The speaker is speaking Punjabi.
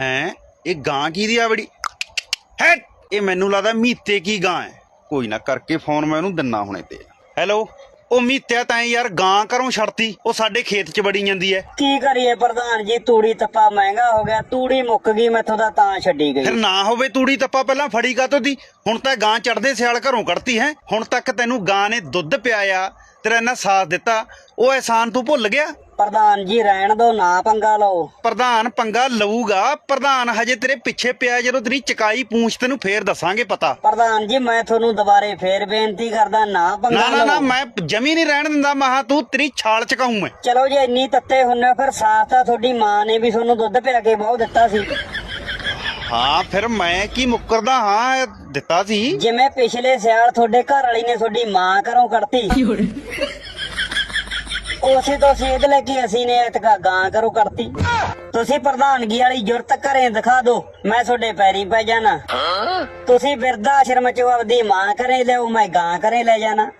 ਹੈ? ਇਹ ਗਾਂ ਕੀ ਦੀ ਆ ਬੜੀ? ਹੈ ਇਹ ਮੈਨੂੰ ਲੱਗਦਾ ਮੀਤੇ ਕੀ ਗਾਂ ਹੈ। ਕੋਈ ਨਾ ਕਰਕੇ ਫੋਨ ਮੈਂ ਉਹਨੂੰ ਦਿੰਨਾ ਹੁਣੇ ਤੇ। ਹੈਲੋ? ਉਹ ਮੀਤਿਆ ਤਾਂ ਯਾਰ ਗਾਂ ਘਰੋਂ ਛੜਤੀ ਉਹ ਸਾਡੇ ਖੇਤ 'ਚ ਬੜੀ ਜਾਂਦੀ ਐ ਕੀ ਕਰੀਏ ਪ੍ਰਧਾਨ ਜੀ ਤੂੜੀ ਤੱਪਾ ਮਹਿੰਗਾ ਹੋ ਗਿਆ। ਤੂੜੀ ਮੁੱਕ ਗਈ ਮੈਥੋਂ ਤਾਂ ਤਾਂ ਛੱਡੀ ਫਿਰ ਗਈ ਨਾ ਹੋਵੇ ਤੂੜੀ ਤੱਪਾ ਪਹਿਲਾਂ ਫੜੀ ਕਾਤੋਂ ਦੀ? ਹੁਣ ਤਾਂ ਗਾਂ ਚੜਦੇ ਸਿਆਲ ਘਰੋਂ ਕੱਢਤੀ ਹੈ। ਹੁਣ ਤੱਕ ਤੈਨੂੰ ਗਾਂ ਨੇ ਦੁੱਧ ਪਿਆਇਆ ਤੇਰਾ ਇਹਨਾਂ ਸਾਥ ਦਿੱਤਾ। ਉਹ ਅਹਿਸਾਨ ਤੂੰ ਭੁੱਲ ਗਿਆ? ਪ੍ਰਧਾਨ ਜੀ ਰਹਿਣ ਦੋ ਨਾ ਪੰਗਾ ਲਓ। ਪ੍ਰਧਾਨ ਪੰਗਾ ਲਊਗਾ। ਪ੍ਰਧਾਨ ਹਜੇ ਤੇਰੇ ਪਿੱਛੇ ਪਿਆ ਜਦੋਂ ਤੇਰੀ ਚਕਾਈ ਪੂੰਛ ਤੈਨੂੰ ਫੇਰ ਦੱਸਾਂਗੇ ਪਤਾ। ਪ੍ਰਧਾਨ ਜੀ ਮੈਂ ਤੁਹਾਨੂੰ ਦੁਬਾਰੇ ਫੇਰ ਬੇਨਤੀ ਕਰਦਾ ਨਾ ਪੰਗਾ ਨਾ ਨਾ ਨਾ ਲਓ। ਮੈਂ ਜਮੀ ਨਹੀਂ ਰਹਿਣ ਦਿੰਦਾ ਮਹਾ ਤੂੰ ਤੇਰੀ ਛਾਲ ਚਕਾਉਂ ਮੈਂ। ਚਲੋ ਜੇ ਇੰਨੀ ਤੱਤੇ ਹੁੰਨੇ ਫਿਰ ਸਾਥ ਤਾਂ ਤੁਹਾਡੀ ਮਾਂ ਨੇ ਵੀ ਤੁਹਾਨੂੰ ਦੁੱਧ ਪਿਆ ਕੇ ਬਹੁਤ ਦਿੱਤਾ ਸੀ। ਹਾਂ ਫਿਰ ਮੈਂ ਕੀ ਮੁੱਕਰਦਾ ਹਾਂ ਇਹ ਦਿੱਤਾ ਸੀ? ਜਿਵੇਂ ਪਿਛਲੇ ਸਿਆਲ ਤੁਹਾਡੇ ਘਰ ਵਾਲੀ ਨੇ ਤੁਹਾਡੀ ਮਾਂ ਘਰੋਂ ਕੱਢਤੀ। ਉਸੇ ਤੋਂ ਸੇਧ ਲੈ ਕੇ ਅਸੀਂ ਨੇ ਇਤਕਾ ਗਾਂ ਘਰੋਂ ਕੱਢਤੀ। ਤੁਸੀਂ ਪ੍ਰਧਾਨਗੀ ਵਾਲੀ ਜੁਰਤ ਘਰੇ ਦਿਖਾ ਦਿਓ ਮੈਂ ਤੁਹਾਡੇ ਪੈਰੀ ਪੈ ਜਾਣਾ। ਤੁਸੀਂ ਬਿਰਧ ਆਸ਼ਰਮ ਚ ਆਪਦੀ ਮਾਂ ਘਰੇ ਲਿਆਓ ਮੈਂ ਗਾਂ ਘਰੇ ਲੈ ਜਾਣਾ।